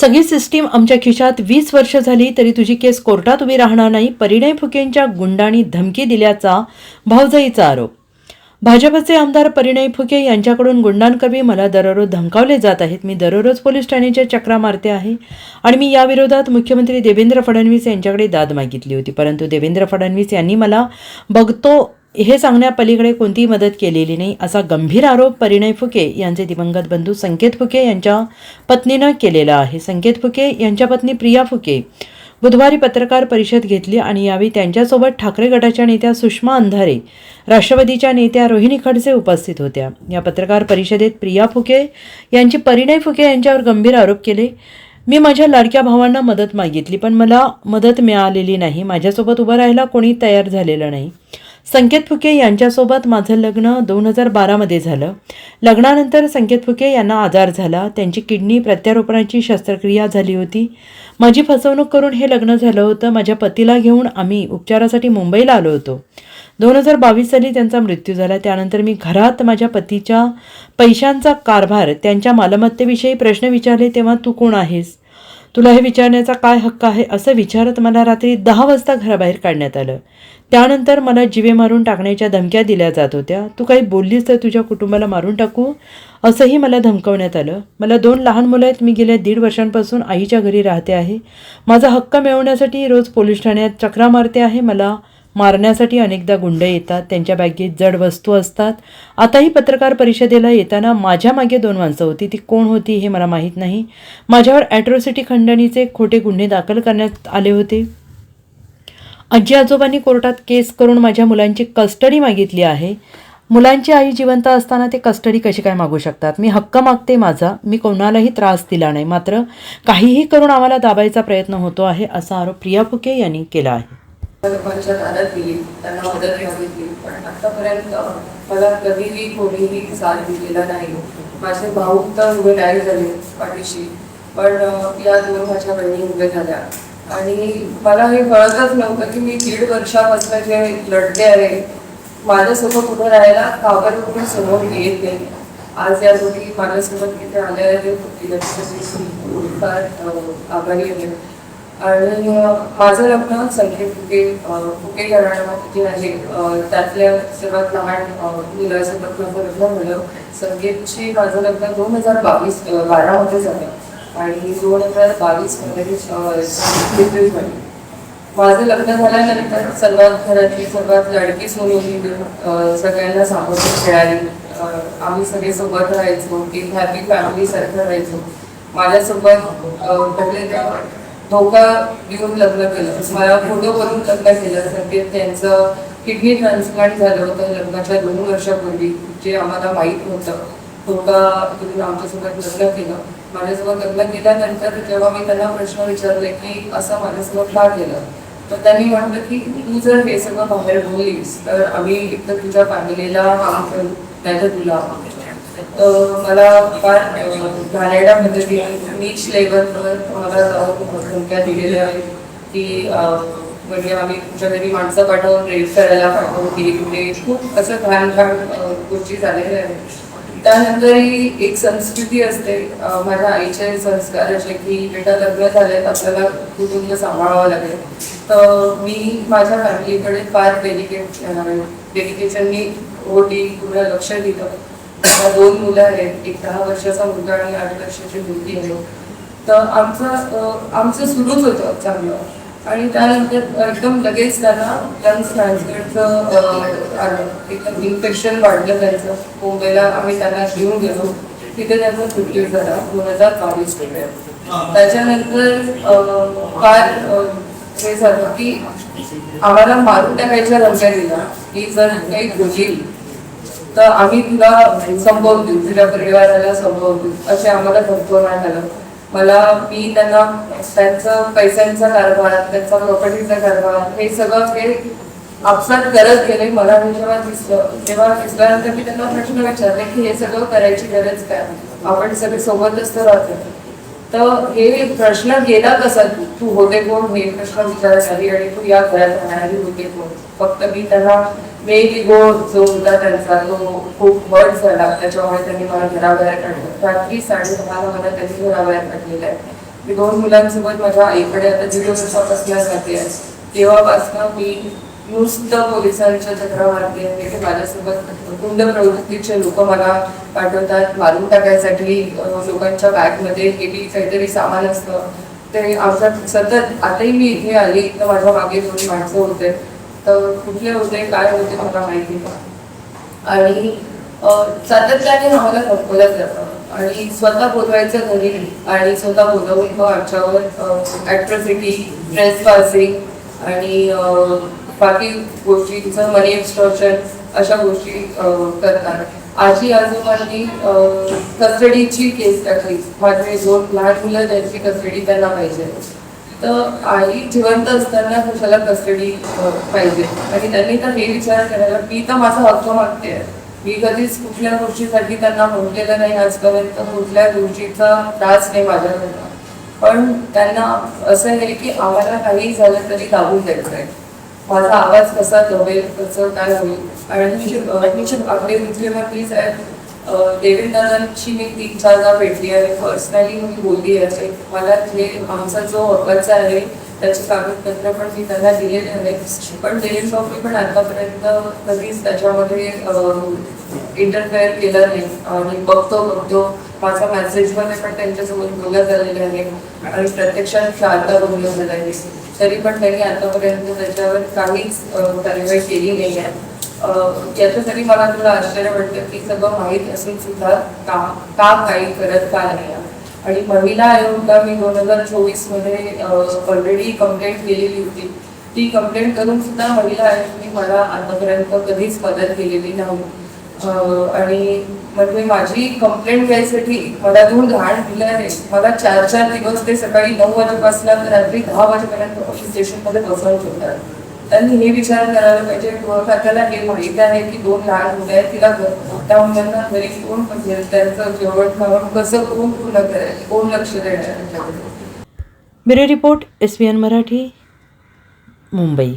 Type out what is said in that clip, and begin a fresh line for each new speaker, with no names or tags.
सगळी सिस्टीम आमच्या खिशात वीस वर्ष झाली तरी तुझी केस कोर्टात उभी राहणार नाही. परिणय फुकेंच्या गुंडांनी धमकी दिल्याचा भावजाईचा आरोप. भाजपचे आमदार परिणय फुके यांच्याकडून गुंडांकवी मला दररोज धमकावले जात आहेत. मी दररोज पोलीस ठाण्याच्या चक्रा मारते आहे आणि मी याविरोधात मुख्यमंत्री देवेंद्र फडणवीस यांच्याकडे दाद मागितली होती. परंतु देवेंद्र फडणवीस यांनी मला बघतो हे सांगण्यापलीकडे कोणतीही मदत केलेली नाही असा गंभीर आरोप परिणय फुके यांचे दिवंगत बंधू संकेत फुके यांच्या पत्नीनं केलेला आहे. संकेत फुके यांच्या पत्नी प्रिया फुके बुधवारी पत्रकार परिषद घेतली आणि यावेळी त्यांच्यासोबत ठाकरे गटाच्या नेत्या सुषमा अंधारे राष्ट्रवादीच्या नेत्या रोहिणी खडसे उपस्थित होत्या. या पत्रकार परिषदेत प्रिया फुके यांची परिणय फुके यांच्यावर गंभीर आरोप केले. मी माझ्या लाडक्या भावांना मदत मागितली पण मला मदत मिळालेली नाही. माझ्यासोबत उभं राहायला कोणी तयार झालेलं नाही. संकेत फुके यांच्यासोबत माझं लग्न दोन हजार बारामध्ये झालं. लग्नानंतर संकेत फुके यांना आजार झाला. त्यांची किडनी प्रत्यारोपणाची शस्त्रक्रिया झाली होती. माझी फसवणूक करून हे लग्न झालं होतं. माझ्या पतीला घेऊन आम्ही उपचारासाठी मुंबईला आलो होतो. दोन हजार बावीस साली त्यांचा मृत्यू झाला. त्यानंतर मी घरात माझ्या पतीच्या पैशांचा कारभार त्यांच्या मालमत्तेविषयी प्रश्न विचारले तेव्हा तू कोण आहेस? तुला हे विचारण्याचा काय हक्क आहे असं विचारत मला रात्री दहा वाजता घराबाहेर काढण्यात आलं. त्यानंतर मला जिवे मारून टाकण्याच्या धमक्या दिल्या जात होत्या. तू काही बोललीस तर तुझ्या कुटुंबाला मारून टाकू? असंही मला धमकवण्यात आलं. मला दोन लहान मुलं आहेत. मी गेल्या दीड वर्षांपासून आईच्या घरी राहते आहे. माझा हक्क मिळवण्यासाठी रोज पोलीस ठाण्यात चक्रा मारते आहे. मला मारण्यासाठी अनेकदा गुंड येतात त्यांच्या बॅगेत जड वस्तू असतात. आताही पत्रकार परिषदेला येताना माझ्या मागे दोन माणसं होती. ती कोण होती हे मला माहीत नाही. माझ्यावर ॲट्रॉसिटी खंडणीचे खोटे गुन्हे दाखल करण्यात आले होते. आजी आजोबांनी कोर्टात केस करून माझ्या मुलांची कस्टडी मागितली आहे. मुलांची आई जिवंत असताना ते कस्टडी कशी काय मागू शकतात? मी हक्क मागते माझा. मी कोणालाही त्रास दिला नाही. मात्र काहीही करून आम्हाला दाबायचा प्रयत्न होतो आहे असा आरोप प्रिया फुके यांनी केला आहे.
लोकांच्या दारात दिली त्यांना मदत मागितली पण आतापर्यंत मला कधीही कोणीही साथ दिलेला नाही. माझे भाऊ तर उभे नाही झाले पाठीशी पण या दोन माझ्या बहिणी उभे झाल्या. आणि मला हे कळतच नव्हतं की मी दीड वर्षापासून जे लढते आहे माझ्यासोबत उभं राहायला काबर कोणी समोर येत नाही. आज या दोघी माझ्यासोबत इथे आल्या आहेत फार आभारी आहे. आणि माझं लग्न संकेत फुके फुके घराण्यामध्ये आहे त्यातल्या सर्वात लहान मुलासोबत माझं लग्न झालं. संगीतचे माझं लग्न दोन हजार बावीस बारामध्ये झालं. आणि दोन हजार बावीसमध्ये झाली. माझं लग्न झाल्यानंतर सर्वात घरातली सर्वात लडकी सोनी सगळ्यांना सांभाळून खेळाली. आम्ही सगळे सोबत राहायचो. एक हॅपी फॅमिली सारखं राहायचो. माझ्यासोबत पहिले तर धोका देऊन लग्न केलं. मला फोटो करून लग्न केलं. संकेत त्यांचं किडनी ट्रान्सप्लांट झालं होतं लग्नाच्या दोन वर्षापूर्वी जे आम्हाला माहीत नव्हतं. धोका देऊन आमच्यासोबत लग्न केलं. माझ्यासोबत लग्न केल्यानंतर जेव्हा मी त्यांना प्रश्न विचारले की असं माझ्यासोबत का केलं? तर त्यांनी म्हटलं की तू जर हे सगळं बाहेर बोललीस तर आम्ही एकतर तुझ्या फॅमिलीला काम करू नाही तर तुला मला फार घाणेरड्या पद्धतीने म्हणजे नीच लेवलवर मला जाऊन धमक्या दिलेल्या आहेत की म्हणजे आम्ही तुमच्या घरी माणसं पाठवून रेप करायला पाठवून की कुठे म्हणजे खूप असं घाण घाण गोष्टी झालेल्या आहेत. त्यानंतरही एक संस्कृती असते माझ्या आईचे संस्कार असे की बेटा लग्न झालेत आपल्याला कुटुंब सांभाळावं लागेल. तर मी माझ्या फॅमिलीकडे फार डेडिकेट डेडिकेशननी होती पूर्ण लक्ष दिलं. मला दोन मुलं आहेत एक दहा वर्षाचा मुलगा आणि आठ वर्षाची मुलगी आहे. तर आमचं आमचं सुरूच होतं चांगलं. आणि त्यानंतर एकदम लगेच त्यांना लंग्स ट्रान्सप्लांटचं आलं. एकदम इन्फेक्शन वाढलं त्यांचं. मुंबईला आम्ही त्यांना घेऊन गेलो. तिथे त्यांचा मृत्यू झाला दोन हजार बावीसमध्ये. त्याच्यानंतर फार हे झालं की आम्हाला मारून टाकायच्या धमक्या दिला की जर काही बोलील तर आम्ही तुला संपवून देऊ तुझ्या परिवाराला संपवून देऊ. असे आम्हाला धमकवण्यात झालं मला मी त्यांना त्यांचं पैशांचा कारभार त्यांचा प्रॉपर्टीचा कारभार हे सगळं हे आपसात करत गेले. मला हे जेव्हा दिसलं तेव्हा दिसल्यानंतर मी त्यांना प्रश्न विचारले की हे सगळं करायची गरज काय? आपण सगळे सोबतच तर राहतो. तर हे प्रश्न गेला कसा? तू तू होते कोण? हे प्रश्न विचारत आणि तू या घरात राहणारी होते कोण? फक्त मी त्याला मेल इगो जो होता त्यांचा तो खूप हर्ट झाला. त्याच्यामुळे त्यांनी मला घराबाहेर काढलं. रात्री साडे दहाला मला त्यांनी घराबाहेर काढलेलं आहे. मी दोन मुलांसोबत माझ्या आईकडे आता जिथे वर्षापासून जाते आहे. तेव्हापासून मी नुसतं पोलिसांच्या चक्रा आहे. ते माझ्यासोबत गुंड प्रवृत्तीचे लोक मला पाठवतात. मारून टाकायसाठी लोकांच्या बॅगमध्ये हेवी काहीतरी सामान असतं. ते आमच्यात सतत आताही मी इथे आली तर माझ्या मागे दोन माणसं होते. तर कुठले होते काय होते मला माहिती नाही. आणि सातत्याने आम्हाला संपवलं जातं. आणि स्वतः बोलवायचं घरी आणि स्वतः बोलवून तो आमच्यावर ॲट्रॉसिटी ड्रेस पासिंग आणि बाकी गोष्टींचं मनी एक्स्ट्रॉशन अशा गोष्टी करतात. आजी आजोबांनी कस्टडीची केस टाकली. माझे दोन लहान मुलं त्यांची कस्टडी त्यांना पाहिजे. तर आई जिवंत असताना कशाला कस्टडी पाहिजे? आणि त्यांनी तर हे विचार करायला मी तर माझा हक्क मागते. मी कधीच कुठल्या गोष्टीसाठी त्यांना म्हटलेलं नाही आजपर्यंत. कुठल्या गोष्टीचा त्रास नाही माझ्याकडनं पण त्यांना असं आहे की आम्हाला काही झालं तरी दाबून द्यायचं आहे. माझा आवाज कसा दबेल कसं काय होईल? आणि अं, आपले मुख्यमंत्री आहे अं, देवेंद्रांची मी तीन चारदा भेटली आहे. पर्सनली मी बोलली आहे. मला जे आमचा जो हक्काचा आहे त्याचे कागदपत्र पण मी त्यांना दिलेले आहे पण देवेंद्र बाबू पण आतापर्यंत कधीच त्याच्यामध्ये इंटरफेअर केलं नाही. आणि बघतो बघतो माझा मेसेजमध्ये पण त्यांच्यासोबत बोलत झालेल्या आहे. आणि प्रत्यक्षात शारदा बोलणं झालं आहे. तरी पण त्यांनी आतापर्यंत त्याच्यावर काहीच अं, कारवाई केली नाही आहे. याचं तरी मला तुला आश्चर्य वाटतं की सगळं माहीत असून सुद्धा का का काही करत का नाही आहे. आणि महिला आयोगला मी दोन हजार चोवीसमध्ये ऑलरेडी कंप्लेंट केलेली होती. ती कंप्लेंट करून सुद्धा महिला आयोगाने मला आतापर्यंत कधीच मदत केलेली नाही. आणि म्हणजे माझी कंप्लेंट घ्यायसाठी मला दोन घाण मुलं मला चार चार दिवस ते सकाळी नऊ वाजेपासून तर रात्री दहा वाजेपर्यंत पोलीस स्टेशनमध्ये बसवून ठेवतात. त्यांनी हे विचार करायला पाहिजे गृहखात्याला हे माहीत आहे की दोन लहान मुलं आहेत तिला घ- त्या मुलांना घरी कोण बघेल त्यांचं जेवण खावण कसं? कोण पूर्ण करायचं कोण लक्ष देणार त्यांच्याकडे
bureau report S B N Marathi Mumbai.